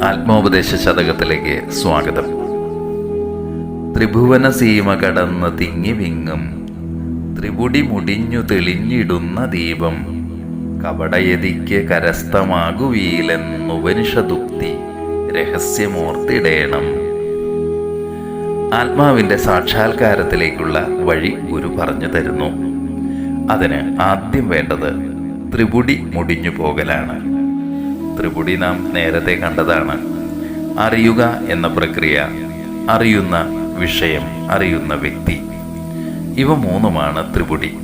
ആത്മോപദേശ ശതകത്തിലേക്ക് സ്വാഗതം. ത്രിഭുവന സീമ കടന്ന് തിങ്ങി വിങ്ങും ത്രിപുടി മുടിഞ്ഞു തെളിഞ്ഞിടുന്ന ദീപം കപടയതിക്ക് കരസ്ഥമാകുവീലെന്നുപനിഷദുക്തി രഹസ്യമോർത്തിടേണം ആത്മാവിന്റെ സാക്ഷാത്കാരത്തിലേക്കുള്ള വഴി ഗുരു പറഞ്ഞു തരുന്നു. അതിന് ആദ്യം വേണ്ടത് ത്രിപുടി മുടിഞ്ഞു പോകലാണ്. ത്രിപുടി നാം നേരത്തെ കണ്ടതാണ്. അറിയുക എന്ന പ്രക്രിയ അറിയുന്ന വിഷയം അറിയുന്ന വ്യക്തി. ഇവ മൂന്നുമാണ് ത്രിപുടി.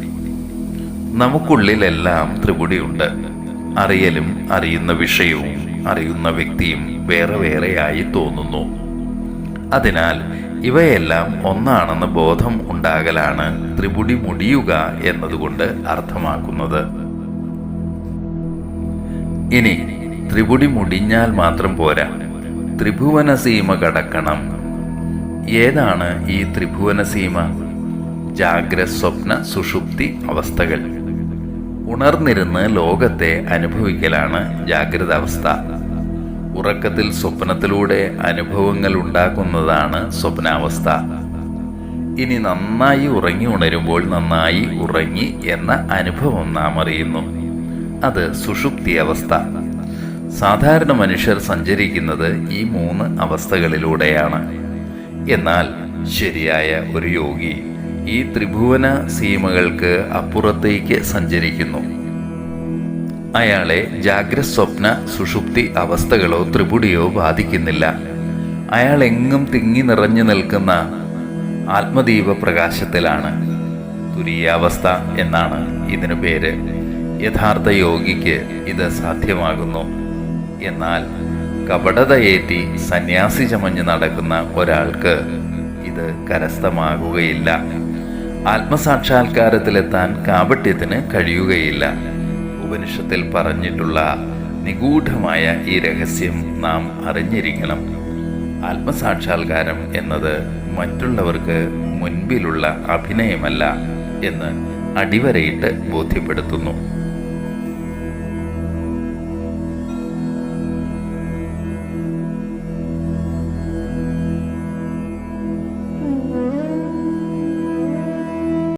നമുക്കുള്ളിലെല്ലാം ത്രിപുടിയുണ്ട്. അറിയലും അറിയുന്ന വിഷയവും അറിയുന്ന വ്യക്തിയും വേറെ വേറെയായി തോന്നുന്നു. അതിനാൽ ഇവയെല്ലാം ഒന്നാണെന്ന് ബോധം ഉണ്ടാകലാണ് ത്രിപുടി മുടിയുക എന്നതുകൊണ്ട് അർത്ഥമാക്കുന്നത്. ഇനി ത്രിപുടി മുടിഞ്ഞാൽ മാത്രം പോരാ. ത്രിഭുവന സീമ കടക്കണം. ഏതാണ് ഈ ത്രിഭുവന സീമ? ജാഗ്ര സ്വപ്ന സുഷുപ്തി അവസ്ഥകൾ. ഉണർന്നിരുന്ന് ലോകത്തെ അനുഭവിക്കലാണ് ജാഗ്രത അവസ്ഥ ഉറക്കത്തിൽ സ്വപ്നത്തിലൂടെ അനുഭവങ്ങൾ ഉണ്ടാക്കുന്നതാണ് സ്വപ്നാവസ്ഥ. ഇനി നന്നായി ഉറങ്ങി ഉണരുമ്പോൾ നന്നായി ഉറങ്ങി എന്ന അനുഭവം നാം അറിയുന്നു. അത് സുഷുപ്തി അവസ്ഥ. സാധാരണ മനുഷ്യർ സഞ്ചരിക്കുന്നത് ഈ മൂന്ന് അവസ്ഥകളിലൂടെയാണ്. എന്നാൽ ശരിയായ ഒരു യോഗി ഈ ത്രിഭുവന സീമകൾക്ക് അപ്പുറത്തേക്ക് സഞ്ചരിക്കുന്നു. അയാളെ ജാഗ്രസ്വപ്ന സുഷുപ്തി അവസ്ഥകളോ ത്രിപുടിയോ ബാധിക്കുന്നില്ല. അയാൾ എങ്ങും തിങ്ങി നിറഞ്ഞു നിൽക്കുന്ന ആത്മദീപ പ്രകാശത്തിലാണ് തുരീയാവസ്ഥ എന്നാണ് ഇതിനു പേര്. യഥാർത്ഥ യോഗിക്ക് ഇത് സാധ്യമാകുന്നു. എന്നാൽ കപടതയേറ്റി സന്യാസി ചമഞ്ഞ് നടക്കുന്ന ഒരാൾക്ക് ഇത് കരസ്ഥമാകുകയില്ല. ആത്മസാക്ഷാത്കാരത്തിലെത്താൻ കാപട്യത്തിന് കഴിയുകയില്ല. ഉപനിഷത്തിൽ പറഞ്ഞിട്ടുള്ള നിഗൂഢമായ ഈ രഹസ്യം നാം അറിഞ്ഞിരിക്കണം. ആത്മസാക്ഷാത്കാരം എന്നത് മറ്റുള്ളവർക്ക് മുൻപിലുള്ള അഭിനയമല്ല എന്ന് അടിവരയിട്ട് ബോധ്യപ്പെടുത്തുന്നു.